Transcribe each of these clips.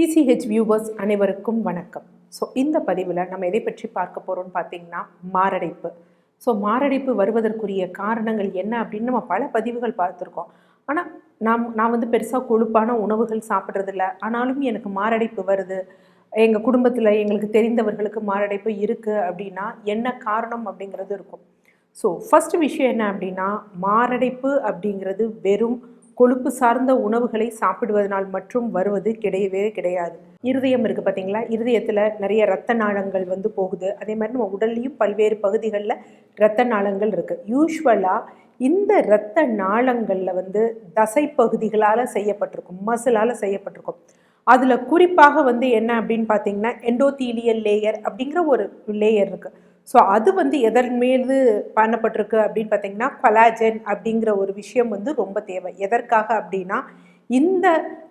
DCH viewers அனைவருக்கும் வணக்கம். So இந்த பதிவில் நம்ம எதை பற்றி பார்க்க போகிறோம்னு பார்த்தீங்கன்னா மாரடைப்பு. ஸோ மாரடைப்பு வருவதற்குரிய காரணங்கள் என்ன அப்படின்னு நம்ம பல பதிவுகள் பார்த்துருக்கோம். ஆனால் நாம் நான் வந்து பெருசாக கொழுப்பான உணவுகள் சாப்பிட்றதில்ல. ஆனாலும் எனக்கு மாரடைப்பு வருது. எங்கள் குடும்பத்தில் எங்களுக்கு தெரிந்தவர்களுக்கு மாரடைப்பு இருக்குது அப்படின்னா என்ன காரணம் அப்படிங்கிறது இருக்கும். ஸோ ஃபஸ்ட்டு விஷயம் என்ன அப்படின்னா மாரடைப்பு அப்படிங்கிறது வெறும் கொழுப்பு சார்ந்த உணவுகளை சாப்பிடுவதனால் மட்டும் வருவது கிடையவே கிடையாது. இருதயம் இருக்குது பார்த்தீங்களா இருதயத்தில் நிறைய ரத்த நாளங்கள் வந்து போகுது. அதே மாதிரி நம்ம உடல்லையும் பல்வேறு பகுதிகளில் ரத்த நாளங்கள் இருக்குது யூஸ்வலாக இந்த இரத்த நாளங்களில் வந்து தசை பகுதிகளால் செய்யப்பட்டிருக்கும். மசிலால் செய்யப்பட்டிருக்கும். அதில் குறிப்பாக வந்து என்ன அப்படின்னு பார்த்தீங்கன்னா எண்டோத்தீலியல் லேயர் அப்படிங்கிற ஒரு லேயர் இருக்குது ஸோ அது வந்து எதன் மீது பண்ணப்பட்டிருக்கு அப்படின்னு பார்த்தீங்கன்னா கொலாஜன் அப்படிங்கிற ஒரு விஷயம் வந்து ரொம்ப தேவை. எதற்காக அப்படின்னா இந்த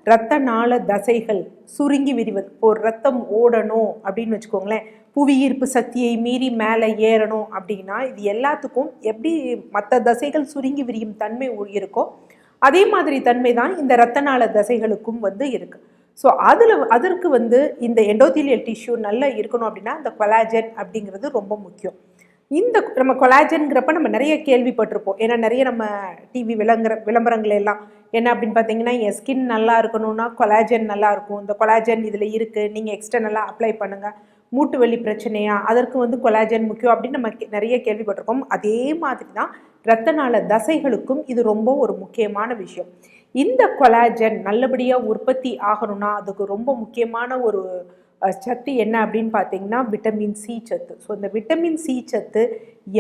இரத்த நாள தசைகள் சுருங்கி விரிவது. ஒரு ரத்தம் ஓடணும் அப்படின்னு வச்சுக்கோங்களேன். புவியீர்ப்பு சக்தியை மீறி மேலே ஏறணும் அப்படின்னா இது எல்லாத்துக்கும் எப்படி மற்ற தசைகள் சுருங்கி விரியும் தன்மை இருக்கோ அதே மாதிரி தன்மை தான் இந்த இரத்த நாள தசைகளுக்கும் வந்து இருக்குது ஸோ அதில் அதற்கு வந்து இந்த எண்டோதீலியல் டிஷ்யூ நல்லா இருக்கணும் அப்படின்னா இந்த கொலாஜன் அப்படிங்கிறது ரொம்ப முக்கியம். இந்த நம்ம கொலாஜன்கிறப்ப நம்ம நிறைய கேள்விப்பட்டிருப்போம். ஏன்னா நிறைய நம்ம டிவி விளங்குற விளம்பரங்கள் எல்லாம். என்ன அப்படின்னு பார்த்தீங்கன்னா என் ஸ்கின் நல்லா இருக்கணும்னா கொலாஜன் நல்லா இருக்கும். இந்த கொலாஜன் இதில் இருக்குது நீங்கள் எக்ஸ்டர்னலாக அப்ளை பண்ணுங்கள் மூட்டு வலி பிரச்சனையா அதற்கு வந்து கொலாஜன் முக்கியம் அப்படின்னு நம்ம நிறைய கேள்விப்பட்டிருக்கோம். அதே மாதிரி தான் இரத்த நாள தசைகளுக்கும் இது ரொம்ப ஒரு முக்கியமான விஷயம். இந்த கொலாஜன் நல்லபடியாக உற்பத்தி ஆகணும்னா அதுக்கு ரொம்ப முக்கியமான ஒரு சத்து என்ன அப்படின்னு பார்த்தீங்கன்னா விட்டமின் சி சத்து. ஸோ இந்த விட்டமின் சி சத்து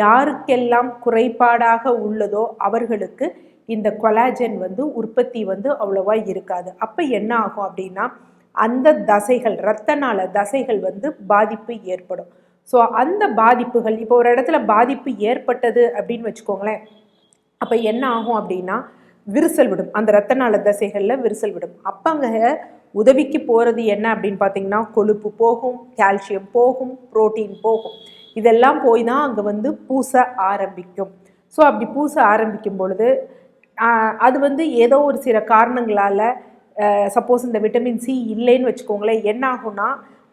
யாருக்கெல்லாம் குறைபாடாக உள்ளதோ அவர்களுக்கு இந்த கொலாஜன் வந்து உற்பத்தி வந்து அவ்வளோவா இருக்காது. அப்போ என்ன ஆகும் அப்படின்னா அந்த தசைகள் இரத்த நாள தசைகள் வந்து பாதிப்பு ஏற்படும். ஸோ அந்த பாதிப்புகள் இப்போ ஒரு இடத்துல பாதிப்பு ஏற்பட்டது அப்படின்னு வச்சுக்கோங்களேன். அப்போ என்ன ஆகும் அப்படின்னா விரிசல் விடும். அந்த ரத்த நாள தசைகளில் விரிசல் விடும். அப்போ அங்கே உதவிக்கு போகிறது என்ன அப்படின்னு பார்த்தீங்கன்னா கொழுப்பு போகும் கால்சியம் போகும் புரோட்டீன் போகும். இதெல்லாம் போய் தான் அங்கே வந்து பூச ஆரம்பிக்கும். ஸோ அப்படி பூச ஆரம்பிக்கும் பொழுது அது வந்து ஏதோ ஒரு சில காரணங்களால் சப்போஸ் இந்த விட்டமின் சி இல்லைன்னு வச்சுக்கோங்களேன் என்ன ஆகும்னா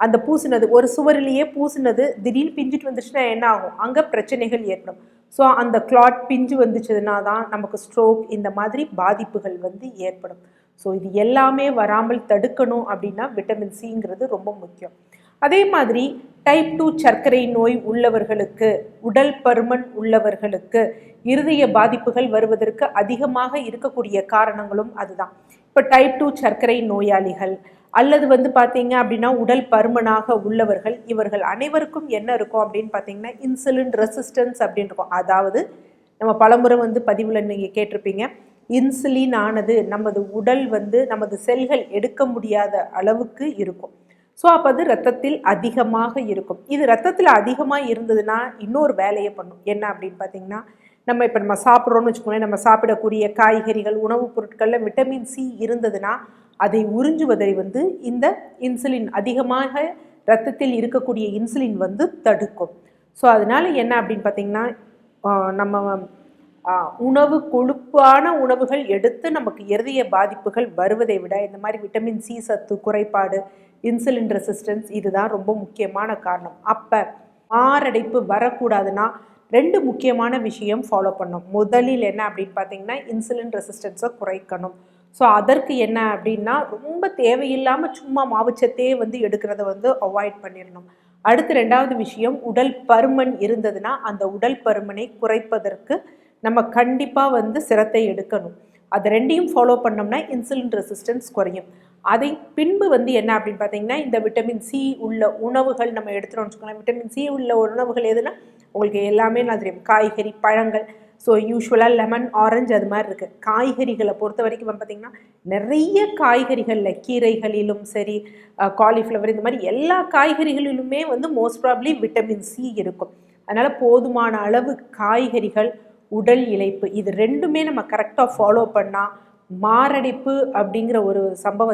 அந்த பூசினது ஒரு சுவரிலேயே பூசினது திடீர்னு பிஞ்சிட்டு வந்துச்சுன்னா என்ன ஆகும்? அங்கே பிரச்சனைகள் ஏற்படும். ஸோ அந்த கிளாட் பிஞ்சு வந்துச்சுன்னா தான் நமக்கு ஸ்ட்ரோக் இந்த மாதிரி பாதிப்புகள் வந்து ஏற்படும். ஸோ இது எல்லாமே வராமல் தடுக்கணும் அப்படின்னா விட்டமின் சிங்கிறது ரொம்ப முக்கியம். அதே மாதிரி டைப் டூ சர்க்கரை நோய் உள்ளவர்களுக்கு உடல் பருமன் உள்ளவர்களுக்கு இருதய பாதிப்புகள் வருவதற்கு அதிகமாக இருக்கக்கூடிய காரணங்களும் அதுதான். இப்போ டைப் டூ சர்க்கரை நோயாளிகள் அல்லது வந்து பார்த்தீங்க அப்படின்னா உடல் பருமனாக உள்ளவர்கள் இவர்கள் அனைவருக்கும் என்ன இருக்கும் அப்படின்னு பார்த்தீங்கன்னா இன்சுலின் ரெசிஸ்டன்ஸ் அப்படின்னு இருக்கும். அதாவது நம்ம பலமுறை வந்து பதிவில் நீங்கள் கேட்டிருப்பீங்க இன்சுலின் ஆனது நமது உடல் வந்து நமது செல்கள் எடுக்க முடியாத அளவுக்கு இருக்கும். ஸோ அப்போ அது ரத்தத்தில் அதிகமாக இருக்கும். இது ரத்தத்தில் அதிகமாக இருந்ததுன்னா இன்னொரு வேலையை பண்ணும். என்ன அப்படின்னு பார்த்தீங்கன்னா நம்ம இப்போ நம்ம சாப்பிட்றோன்னு வச்சுக்கோங்களேன் நம்ம சாப்பிடக்கூடிய காய்கறிகள் உணவுப் பொருட்களில் விட்டமின் சி இருந்ததுன்னா அதை உறிஞ்சுவதை வந்து இந்த இன்சுலின் அதிகமாக ரத்தத்தில் இருக்கக்கூடிய இன்சுலின் வந்து தடுக்கும். ஸோ அதனால் என்ன அப்படின்னு பார்த்திங்கன்னா நம்ம உணவு கொழுப்பான உணவுகள் எடுத்து நமக்கு இருதய பாதிப்புகள் வருவதை விட இந்த மாதிரி விட்டமின் சி சத்து குறைபாடு இன்சுலின் ரெசிஸ்டன்ஸ் இதுதான் ரொம்ப முக்கியமான காரணம். அப்போ மாரடைப்பு வரக்கூடாதுன்னா ரெண்டு முக்கியமான விஷயம் ஃபாலோ பண்ணும். முதலில் என்ன அப்படின்னு பார்த்தீங்கன்னா இன்சுலின் ரெசிஸ்டன்ஸை குறைக்கணும். ஸோ அதற்கு என்ன அப்படின்னா ரொம்ப தேவையில்லாமல் சும்மா மாவுச்சத்தையே வந்து எடுக்கிறத வந்து அவாய்ட் பண்ணிடணும். அடுத்து ரெண்டாவது விஷயம் உடல் பருமன் இருந்ததுன்னா அந்த உடல் பருமனை குறைப்பதற்கு நம்ம கண்டிப்பாக வந்து சிரத்தை எடுக்கணும். அது ரெண்டையும் ஃபாலோ பண்ணோம்னா இன்சுலின் ரெசிஸ்டன்ஸ் குறையும். அதை பின்பு வந்து என்ன அப்படின்னு பார்த்தீங்கன்னா இந்த விட்டமின் சி உள்ள உணவுகள் நம்ம எடுத்துகிறோம்னு வச்சுக்கோங்களேன். விட்டமின் சி உள்ள உணவுகள் எதுனா உங்களுக்கு எல்லாமே நான் தெரியும். காய்கறி பழங்கள். ஸோ யூஸ்வலாக லெமன் ஆரஞ்சு அது மாதிரி இருக்குது காய்கறிகளை பொறுத்த வரைக்கும் பார்த்திங்கன்னா நிறைய காய்கறிகளில் கீரைகளிலும் சரி காலிஃப்ளவர் இந்த மாதிரி எல்லா காய்கறிகளிலுமே வந்து மோஸ்ட் ப்ராப்ளி விட்டமின் சி இருக்கும். அதனால் போதுமான அளவு காய்கறிகள் உடல் இழைப்பு. இது ரெண்டுமே நம்ம கரெக்டாக ஃபாலோ பண்ணால் மாரடைப்பு அப்படிங்கிற ஒரு சம்பவம்